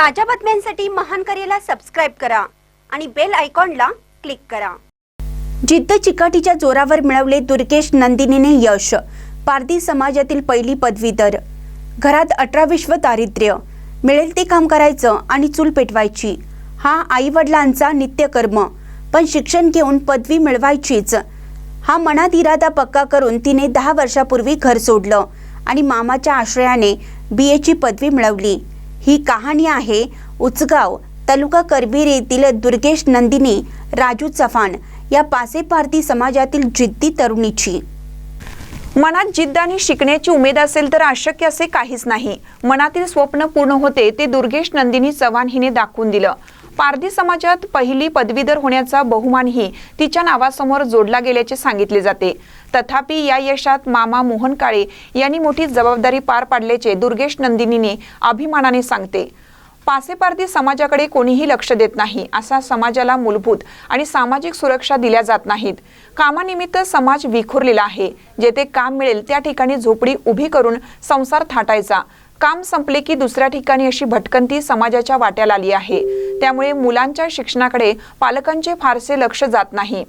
ताज्या बातम्यांसाठी महान करेला सबस्क्राईब करा आणि बेल आयकॉनला क्लिक करा. जिद्द चिकाटीच्या जोरावर मिळवले दुर्गेश नंदिनीने यश पारधी समाजातील पहिली पदवीधर. घरात अठरा विश्व दारिद्र्य. मिळेल ते काम करायचं आणि चूल पेटवायची. हा आईवडिलांचा नित्यकर्म पण शिक्षण घेऊन पदवी मिळवायचीच. हा मनात इरादा पक्का करून तिने दहा वर्षापूर्वी घर सोडलं आणि मामाच्या आश्रयाने बी एची पदवी मिळवली. ही कहाणी आहे उचगाव तालुका करबीर येथील दुर्गेश नंदिनी राजू चव्हाण या पासे पारधी समाजातील जिद्दी तरुणीची. मनात जिद्द आणि शिकण्याची उमेद असेल तर अशक्य असे काहीच नाही. मनातील स्वप्न पूर्ण होते ते दुर्गेश नंदिनी चव्हाण हिने दाखवून दिलं. पारधी समाजात पहिली पदवीधर होण्याचा बहुमानही तिच्या नावासमोर जोडला गेल्याचे सांगितले जाते. तथापि या यशात मामा मोहन काळे यांनी मोठी जबाबदारी पार पाडल्याचे दुर्गेश नंदिनीने अभिमानाने सांगते. पासेपारधी समाजाकडे कोणीही लक्ष देत नाही असा समाजाला मूलभूत आणि सामाजिक सुरक्षा दिल्या जात नाहीत. कामानिमित्त समाज विखुरलेला आहे. जेथे काम मिळेल त्या ठिकाणी झोपडी उभी करून संसार थाटायचा. काम संपले की दुसऱ्या ठिकाणी अशी भटकंती समाजाच्या वाट्याला आली आहे. त्यामुळे मुलांच्या शिक्षणाकडे पालकांचे फारसे लक्ष जात नाही.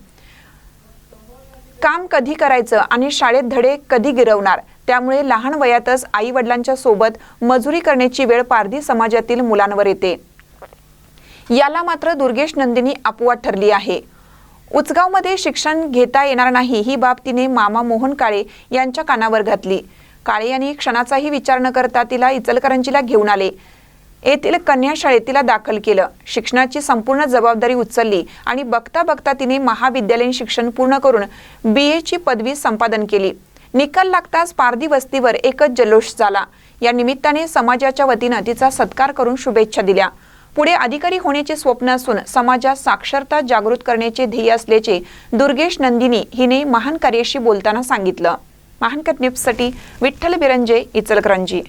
काम कधी करायचं आणि शाळेत धडे कधी गिरवणार? त्यामुळे लहान वयातच आई वडिलांच्या सोबत मजुरी करण्याची वेळ पारधी समाजातील मुलांवर येते. याला मात्र दुर्गेश नंदिनी अपवाद ठरली आहे. उचगावमध्ये शिक्षण घेता येणार नाही ही बाब तिने मामा मोहन काळे यांच्या कानावर घातली. काळे यांनी क्षणाचाही विचार न करता तिला इचलकरंजीला घेऊन आले. येथील कन्या शाळेत तिला दाखल केलं. शिक्षणाची संपूर्ण जबाबदारी उचलली आणि बघता बघता तिने महाविद्यालयीन शिक्षण पूर्ण करून बी एची पदवी संपादन केली. निकाल लागताच पारधी वस्तीवर एकच जल्लोष झाला. या निमित्ताने समाजाच्या वतीनं तिचा सत्कार करून शुभेच्छा दिल्या. पुढे अधिकारी होण्याचे स्वप्न असून समाजात साक्षरता जागृत करण्याचे ध्येय असल्याचे दुर्गेश नंदिनी हिने महान कार्याशी बोलताना सांगितलं. महान न्यूजसाठी विठ्ठल बिरंजे इचलकरंजी.